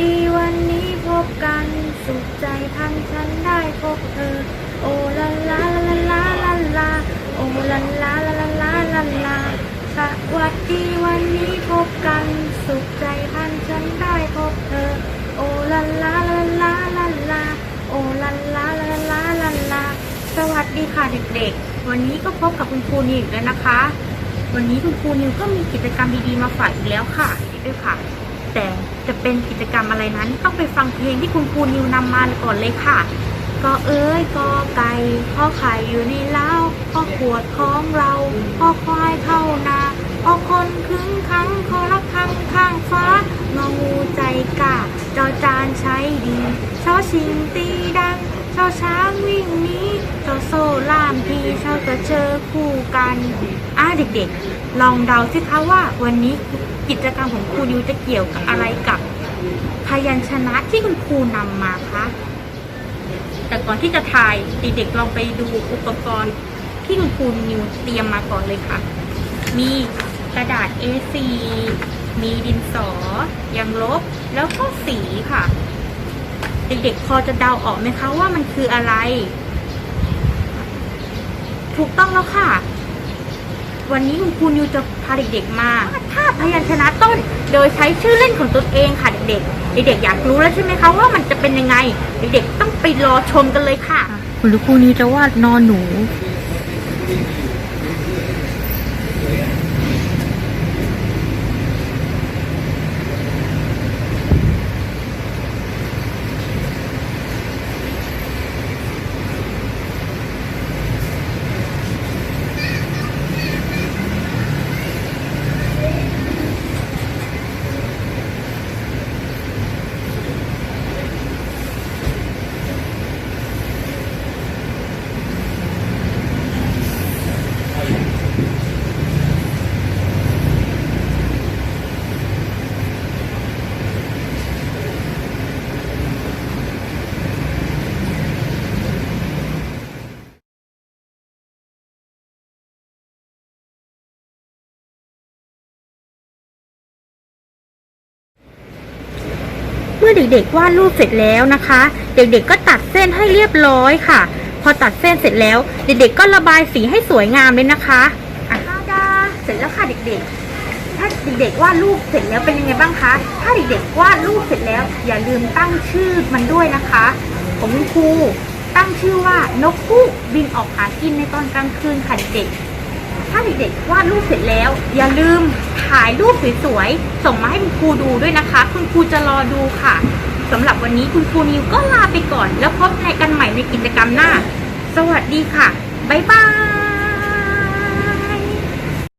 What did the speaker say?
ดีวันนี้พบกัน สุขใจทั้งฉันได้พบเธอ โอลาลาลาลาลาลาโอลาลาลาลาลาลาลาสวัสดีวันนี้พบกัน สุขใจทั้งฉันได้พบเธอ โอลาลาลาลาลาลาโอลาลาลาลาลาลาสวัสดีค่ะเด็กๆ วันนี้ก็พบกับคุณครูนิวอีกแล้วนะคะ วันนี้คุณครูนิวก็มีกิจกรรมดีๆมาฝากอีกแล้วค่ะด้วยค่ะ แต่จะเป็นกิจกรรมอะไรนั้น ต้องไปฟังเพลงที่คุณครูนิวนำมาก่อนเลยค่ะก็เอ้ยก็ไก่ข้อไข่อยู่ในเล้าข้อขวดของเราข้อควายเข้านาข้อคนคึ้งคั้งข้อละครั้งข้างฟ้างองูใจกะจอจานใช้ดีชอชิงตีได้ งชอช้างวิ่งนี้ชอโซ่ล่ามทีชอกระเชอคู่กันอ่าเด็กๆ ลองเดาสิคะว่าวันนี้กิจกรรมของครูนิวจะเกี่ยวกับอะไรกับพยัญชนะที่คุณครูนำมาคะแต่ก่อนที่จะถ่ายเด็กๆลองไปดูอุปกรณ์ที่คุณครูนิวเตรียมมาก่อนเลยค่ะ มีกระดาษ A4 มีดินสอยังลบ แล้วก็สีค่ะ เด็กๆพอจะเดาออกไหมคะว่ามันคืออะไร ถูกต้องแล้วค่ะ วันนี้คุณครูนิวจะพาเด็กๆมาท่าพยัญชนะต้น โดยใช้ชื่อเล่นของตนเองค่ะเด็กๆเด็กๆอยากรู้แล้วใช่ไหมคะว่ามันจะเป็นยังไง เด็กๆต้องไปรอชมกันเลยค่ะ คุณครูนี้จะวาดนอนหนู อเด็กๆวาดรูปเสร็จแล้วนะคะ เด็กๆก็ตัดเส้นให้เรียบร้อยค่ะ พอตัดเส้นเสร็จแล้ว เด็กๆก็ระบายสีให้สวยงามเลยนะคะอะดาเสร็จแล้วค่ะเด็กๆ ถ้าเด็กๆวาดรูปเสร็จแล้วเป็นยังไงบ้างคะถ้าเด็กๆวาดรูปเสร็จแล้ว อย่าลืมตั้งชื่อมันด้วยนะคะผมครูตั้งชื่อว่านกคู่บินออกหากินในตอนกลางคืนค่ะเด็ก ถ้าเด็กๆวาดรูปเสร็จแล้ว อย่าลืมถ่ายรูปสวยๆส่งมาให้คุณครูดูด้วยนะคะ คุณครูจะรอดูค่ะสำหรับวันนี้คุณครูนิวก็ลาไปก่อน แล้วพบกันใหม่ในกิจกรรมหน้า สวัสดีค่ะ บ๊ายบาย